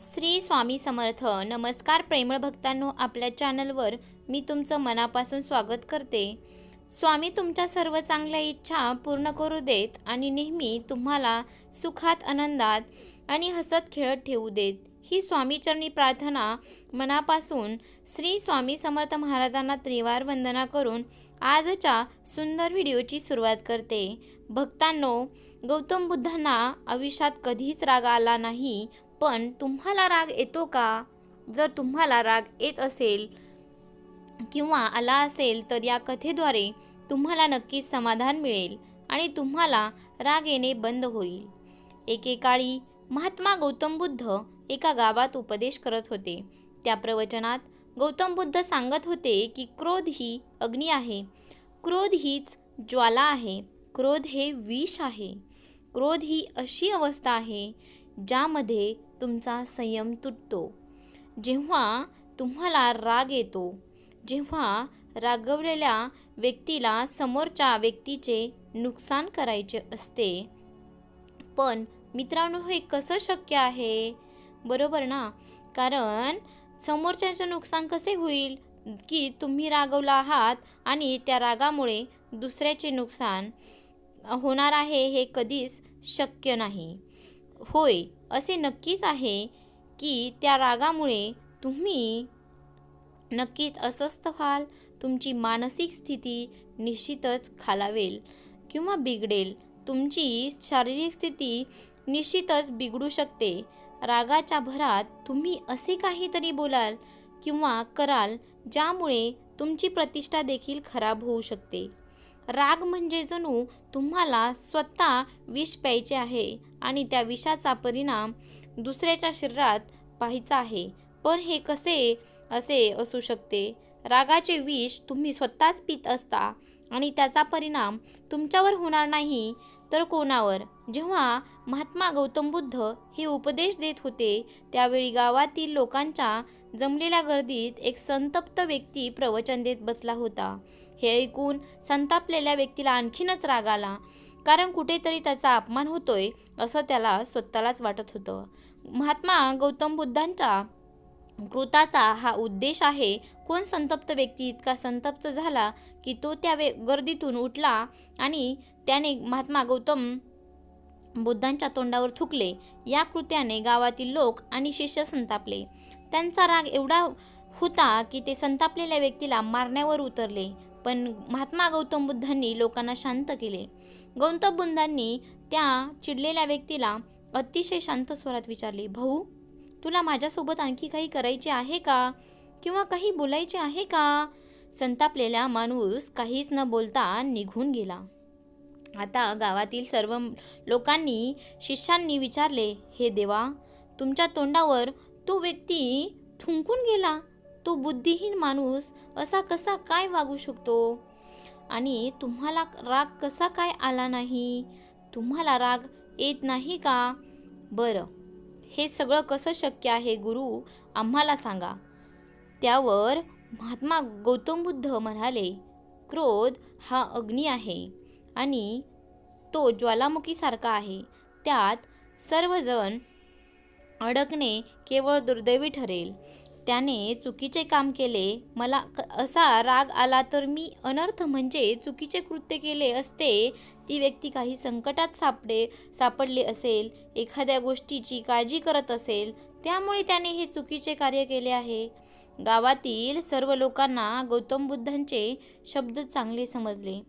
श्री स्वामी समर्थ नमस्कार प्रेमळ भक्तांनो आपल्या चॅनलवर मी तुमचं मनापासून स्वागत करते. स्वामी तुमच्या सर्व चांगल्या इच्छा पूर्ण करू देत आणि नेहमी तुम्हाला सुखात आनंदात आणि हसत खेळत ठेवू देत. ही स्वामीचरणी प्रार्थना मनापासून श्री स्वामी समर्थ महाराजांना त्रिवार वंदना करून आजच्या सुंदर व्हिडिओची सुरुवात करते. भक्तांनो गौतम बुद्धांना आयुष्यात कधीच राग आला नाही पण तुम्हाला राग येतो का? जर तुम्हाला राग येत असेल किंवा आला असेल तर या कथेद्वारे तुम्हाला नक्कीच समाधान मिळेल आणि तुम्हाला राग येणे बंद होईल. एकेकाळी महात्मा गौतम बुद्ध एका गावात उपदेश करत होते. त्या प्रवचनात गौतम बुद्ध सांगत होते की क्रोध ही अग्नी आहे. क्रोध हीच ज्वाला आहे. क्रोध हे विष आहे. क्रोध ही अशी अवस्था आहे ज्यामध्ये तुमचा संयम तुटतो. जेव्हा तुम्हाला राग येतो जेव्हा रागवलेल्या व्यक्तीला समोरच्या व्यक्तीचे नुकसान करायचे असते. पण मित्रांनो हे कसं शक्य आहे? बरोबर ना? कारण समोरच्याचं नुकसान कसे होईल की तुम्ही रागवला आहात आणि त्या रागामुळे दुसऱ्याचे नुकसान होणार आहे हे कधीच शक्य नाही. होय असे नक्कीच आहे की त्या रागामुळे तुम्ही नक्कीच अस्वस्थ व्हाल तुमची मानसिक स्थिती निश्चितच खालावेल किंवा बिघडेल. तुमची शारीरिक स्थिती निश्चितच बिघडू शकते. रागाच्या भरात तुम्ही असे काहीतरी बोलाल किंवा कराल ज्यामुळे तुमची प्रतिष्ठा देखील खराब होऊ शकते. राग म्हणजे जणू तुम्हाला स्वतः विष प्यायचे आहे आणि त्या विषाचा परिणाम दुसऱ्याच्या शरीरात पाहायचा आहे. पण हे कसे असे असू शकते? रागाचे विष तुम्ही स्वतःच पित असता आणि त्याचा परिणाम तुमच्यावर होणार नाही. तर कोणावर? जेव्हा महात्मा गौतम बुद्ध हे उपदेश देत होते त्यावेळी गावातील लोकांच्या जमलेल्या गर्दीत एक संतप्त व्यक्ती प्रवचन देत बसला होता. हे ऐकून संतापलेल्या व्यक्तीला आणखीनच राग आला. कारण कुठेतरी त्याचा अपमान होतोय असं त्याला स्वतःलाच वाटत होतं. महात्मा गौतम बुद्धांच्या कृताचा हा उद्देश आहे. कोण संतप्त व्यक्ती इतका संतप्त झाला की तो त्या वे गर्दीतून उठला आणि त्याने महात्मा गौतम बुद्धांच्या तोंडावर थुकले. या कृत्याने गावातील लोक आणि शिष्य संतापले. त्यांचा राग एवढा होता की ते संतापलेल्या व्यक्तीला मारण्यावर उतरले. पण महात्मा गौतम बुद्धांनी लोकांना शांत केले. गौतम बुद्धांनी त्या चिडलेल्या व्यक्तीला अतिशय शांत स्वरात विचारले भाऊ तुला माझ्यासोबत आणखी काही करायचे आहे का? किंवा काही बोलायचे आहे का? संतापलेला माणूस काहीच न बोलता निघून गेला. आता गावातील सर्व लोकांनी शिष्यांनी विचारले हे देवा तुमच्या तोंडावर तो व्यक्ती थुंकून गेला? तो बुद्धिहीन माणूस असा कसा काय वागू शकतो? आणि तुम्हाला राग कसा काय आला नाही? तुम्हाला राग येत नाही का? बरं हे सगळं कसं शक्य आहे गुरु? आम्हाला सांगा. त्यावर महात्मा गौतम बुद्ध म्हणाले क्रोध हा अग्नी आहे आणि तो ज्वालामुखीसारखा आहे. त्यात सर्वजण अडकणे केवळ दुर्दैवी ठरेल. त्याने चुकीचे काम केले. मला क असा राग आला तर मी अनर्थ म्हणजे चुकीचे कृत्य केले असते. ती व्यक्ती काही संकटात सापडे सापडली असेल एखाद्या गोष्टीची काळजी करत असेल त्यामुळे त्याने हे चुकीचे कार्य केले आहे. गावातील सर्व लोकांना गौतम बुद्धांचे शब्द चांगले समजले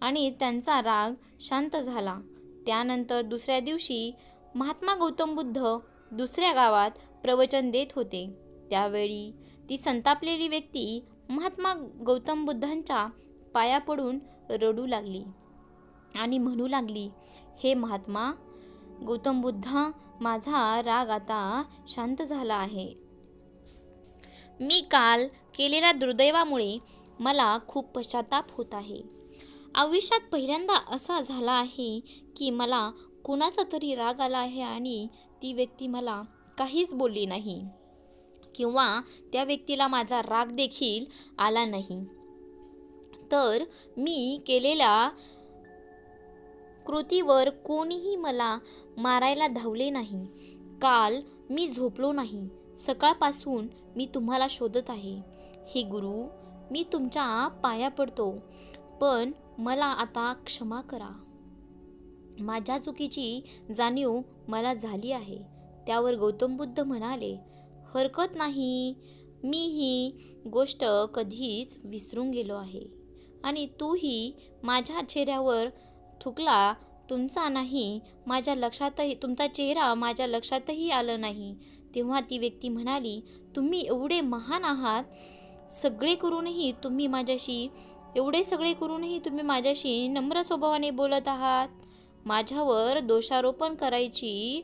आणि त्यांचा राग शांत झाला. त्यानंतर दुसऱ्या दिवशी महात्मा गौतम बुद्ध दुसऱ्या गावात प्रवचन देत होते. त्यावेळी ती संतापलेली व्यक्ती महात्मा गौतम बुद्धांच्या पाया पडून रडू लागली आणि म्हणू लागली हे महात्मा गौतम बुद्ध माझा राग आता शांत झाला आहे. मी काल केलेल्या दुर्दैवामुळे मला खूप पश्चाताप होत आहे. आयुष्यात पहिल्यांदा असा झाला आहे की मला कुणाचा तरी राग आला आहे आणि ती व्यक्ती मला काहीच बोलली नाही. किंवा त्या व्यक्तीला माझा राग देखील आला नाही. तर मी केलेल्या कृतीवर कोणीही मला मारायला धावले नाही. काल मी झोपलो नाही. सकाळपासून मी तुम्हाला शोधत आहे. हे गुरु मी तुमच्या पाया पडतो पण मला आता क्षमा करा. माझ्या चुकीची जाणीव मला झाली आहे. त्यावर गौतम बुद्ध म्हणाले हरकत नाही. मी ही गोष्ट कधीच विसरून गेलो आहे. आणि तूही माझ्या चेहऱ्यावर थुकला. तुमचा नाही माझ्या लक्षातही तुमचा चेहरा माझ्या लक्षातही आलं नाही. तेव्हा ती व्यक्ती म्हणाली तुम्ही एवढे महान आहात. सगळे करूनही तुम्ही माझ्याशी एवढे सगळे करूनही तुम्ही माझ्याशी नम्र स्वभावाने बोलत आहात. माझ्यावर दोषारोपण करायची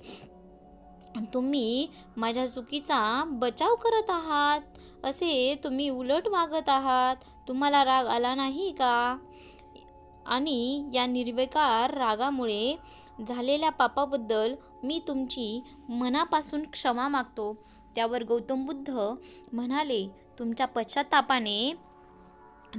तुम्ही माझ्या चुकीचा बचाव करत आहात असे तुम्ही उलट वागत आहात. तुम्हाला राग आला नाही का? आणि या निर्विकार रागामुळे झालेल्या पापाबद्दल मी तुमची मनापासून क्षमा मागतो. त्यावर गौतम बुद्ध म्हणाले तुमच्या पश्चातापाने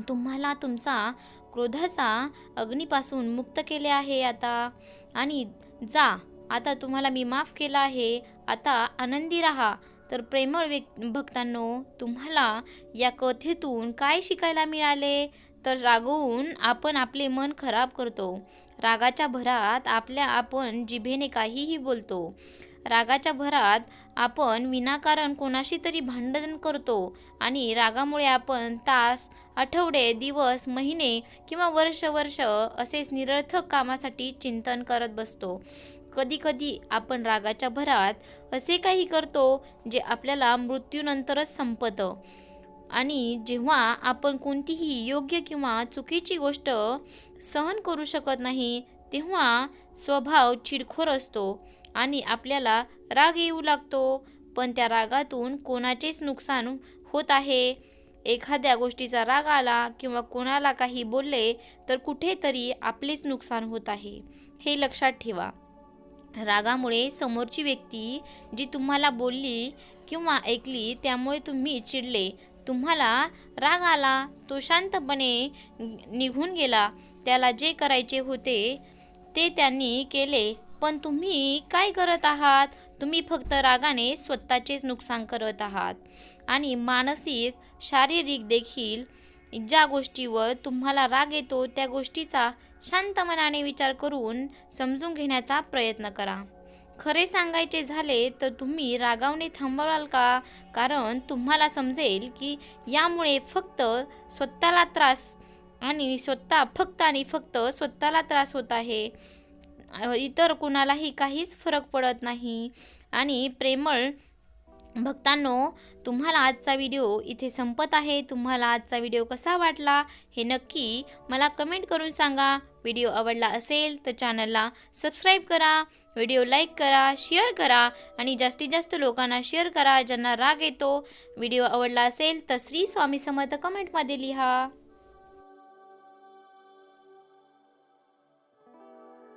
तुम्हाला तुमचा क्रोधाचा अग्नीपासून मुक्त केले आहे आता. आणि जा आता तुम्हाला मी माफ केलं आहे. आता आनंदी राहा. तर प्रेमळ व्यक् भक्तांनो तुम्हाला या कथेतून काय शिकायला मिळाले? तर रागवून आपण आपले मन खराब करतो. रागाच्या भरात आपल्या आपण जिभेने काहीही बोलतो. रागाच्या भरात आपण विनाकारण कोणाशी तरी भांडण करतो आणि रागामुळे आपण तास आठवडे दिवस महिने किंवा वर्ष वर्ष असेच निरर्थक कामासाठी चिंतन करत बसतो. कधीकधी आपण रागाच्या भरात असे काही करतो जे आपल्याला मृत्यूनंतरच संपतं. आणि जेव्हा आपण कोणतीही योग्य किंवा चुकीची गोष्ट सहन करू शकत नाही तेव्हा स्वभाव चिडखोर असतो आणि आपल्याला राग येऊ लागतो. पण त्या रागातून कोणाचेच नुकसान होत आहे. एखाद्या गोष्टीचा राग आला किंवा कोणाला काही बोलले तर कुठेतरी आपलेच नुकसान होत आहे. हे लक्षात ठेवा. रागामुळे समोरची व्यक्ती जी तुम्हाला बोलली किंवा ऐकली त्यामुळे तुम्ही चिडले. तुम्हाला राग आला तो शांतपणे निघून गेला. त्याला जे करायचे होते ते त्यांनी केले. पण तुम्ही काय करत आहात? तुम्ही फक्त रागाने स्वतःचेच नुकसान करत आहात. आणि मानसिक शारीरिक देखील ज्या गोष्टीवर तुम्हाला राग येतो त्या गोष्टीचा शांत मनाने विचार करून समजून घेण्याचा प्रयत्न करा. खरे सांगायचे झाले तर तुम्ही रागावणे थांबवाल का? कारण तुम्हाला समजेल की यामुळे फक्त स्वतःला त्रास आणि स्वतः फक्त आणि फक्त स्वतःला त्रास होत आहे. इतर कुणालाही काहीच फरक पडत नाही. आणि प्रेमळ भक्तांनो तुम्हाला आजचा व्हिडिओ इथे संपत आहे. तुम्हाला आजचा व्हिडिओ कसा वाटला हे नक्की मला कमेंट करून सांगा. व्हिडिओ आवडला असेल तर चॅनलला सबस्क्राईब करा व्हिडिओ लाईक करा शेअर करा आणि जास्तीत जास्त लोकांना शेअर करा ज्यांना राग येतो. व्हिडिओ आवडला असेल तर श्री स्वामी समर्थ कमेंटमध्ये लिहा.